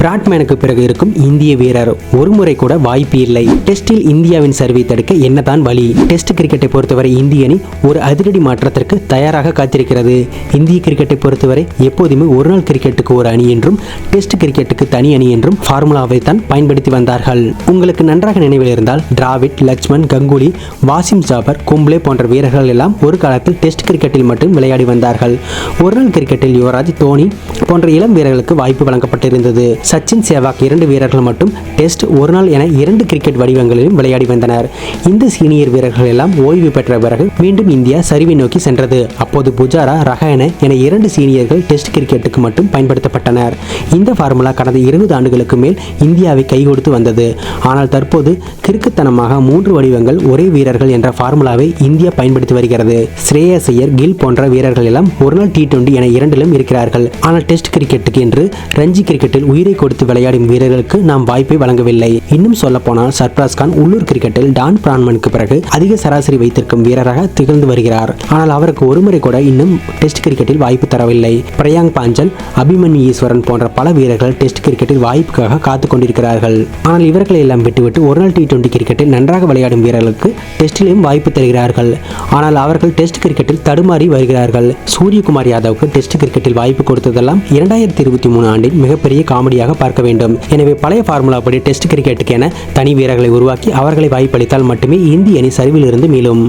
பிராட்மேனுக்கு பிறகு இருக்கும் இந்திய வீரர். ஒரு முறை கூட வாய்ப்பு இல்லை. டெஸ்டில் இந்தியாவின் சர்வை தடுக்க என்னதான் வழி? டெஸ்ட் கிரிக்கெட்டை பொறுத்தவரை இந்திய அணி ஒரு அதிரடி மாற்றத்திற்கு தயாராக காத்திருக்கிறது. இந்திய கிரிக்கெட்டை பொறுத்தவரை எப்போதுமே ஒரு நாள் கிரிக்கெட்டுக்கு ஒரு அணி என்றும் டெஸ்ட் கிரிக்கெட்டுக்கு தனி அணி என்றும் ஃபார்முலாவை தான் பயன்படுத்தி வந்தார்கள். உங்களுக்கு நன்றாக நினைவில் இருந்தால் டிராவிட் லக்ஷ்மண் கங்குலி வாசிம் ஜாபர் கும்ப்ளே போன்ற வீரர்கள் எல்லாம் ஒரு காலத்தில் டெஸ்ட் கிரிக்கெட்டில் மட்டும் விளையாடி வந்தார்கள். ஒருநாள் கிரிக்கெட்டில் யுவராஜ் தோனி போன்ற இளம் வீரர்களுக்கு வாய்ப்பு வழங்கப்பட்டிருந்தது. சச்சின் சேவாக் இரண்டு வீரர்கள் மட்டும் டெஸ்ட் ஒரு நாள் என இரண்டு கிரிக்கெட் வடிவங்களிலும் விளையாடி வந்தனர். இந்த சீனியர் வீரர்கள் எல்லாம் ஓய்வு பெற்ற பிறகு மீண்டும் இந்தியா சரிவை நோக்கி சென்றது. அப்போது புஜாரா ரஹாயன என இரண்டு சீனியர்கள் டெஸ்ட் கிரிக்கெட்டுக்கு மட்டும் பயன்படுத்தப்பட்டனர். இந்த ஃபார்முலா கடந்த இருபது ஆண்டுகளுக்கு மேல் இந்தியாவை கை கொடுத்து வந்தது. ஆனால் தற்போது கிறுக்குத்தனமாக மூன்று வடிவங்கள் ஒரே வீரர்கள் என்ற ஃபார்முலாவை இந்தியா பயன்படுத்தி வருகிறது. ஸ்ரேயஸ் ஐயர் கில் போன்ற வீரர்கள் எல்லாம் ஒருநாள் டி டுவெண்டி என இரண்டிலும் இருக்கிறார்கள். ஆனால் டெஸ்ட் கிரிக்கெட்டுக்கு என்று ரஞ்சி கிரிக்கெட்டில் உயிரை கொடுத்து விளையாடும் வீரர்களுக்கு நாம் வாய்ப்பை வழங்கவில்லை. இன்னும் சொல்ல போனால் சர்ப்ராஸ் கான் உள்ளூர் கிரிக்கெட்டில் டான் பிரான்மனுக்கு பிறகு அதிக சராசரி வைத்திருக்கும் வீரராக திகழ்ந்து வருகிறார். ஆனால் அவருக்கு ஒருமுறை கூட இன்னும் டெஸ்ட் கிரிக்கெட்டில் வாய்ப்பு தரவில்லை. பிரயாங் பாஞ்சல் அபிமன்யு ஈஸ்வரன் போன்ற பல வீரர்கள் டெஸ்ட் கிரிக்கெட்டில் வாய்ப்புக்காக காத்துக் கொண்டிருக்கிறார்கள். ஆனால் இவர்களை எல்லாம் விட்டுவிட்டு ஒருநாள் டி டுவெண்டி கிரிக்கெட்டில் நன்றாக விளையாடும் வீரர்களுக்கு டெஸ்டிலும் வாய்ப்பு தருகிறார்கள். ஆனால் அவர்கள் டெஸ்ட் கிரிக்கெட்டில் தடுமாறி வருகிறார்கள். சூரியகுமார் யாதவுக்கு டெஸ்ட் கிரிக்கெட்டில் வாய்ப்பு கொடுத்ததெல்லாம் இரண்டாயிரத்தி இருபத்தி மூணு ஆண்டில் மிகப்பெரிய காமெடியாக பார்க்க வேண்டும். எனவே பழைய ஃபார்முலா படி டெஸ்ட் கிரிக்கெட்டுக்கு என தனி வீரர்களை உருவாக்கி அவர்களை வாய்ப்பளித்தால் மட்டுமே இந்திய அணி சரிவில் இருந்து மீளும்.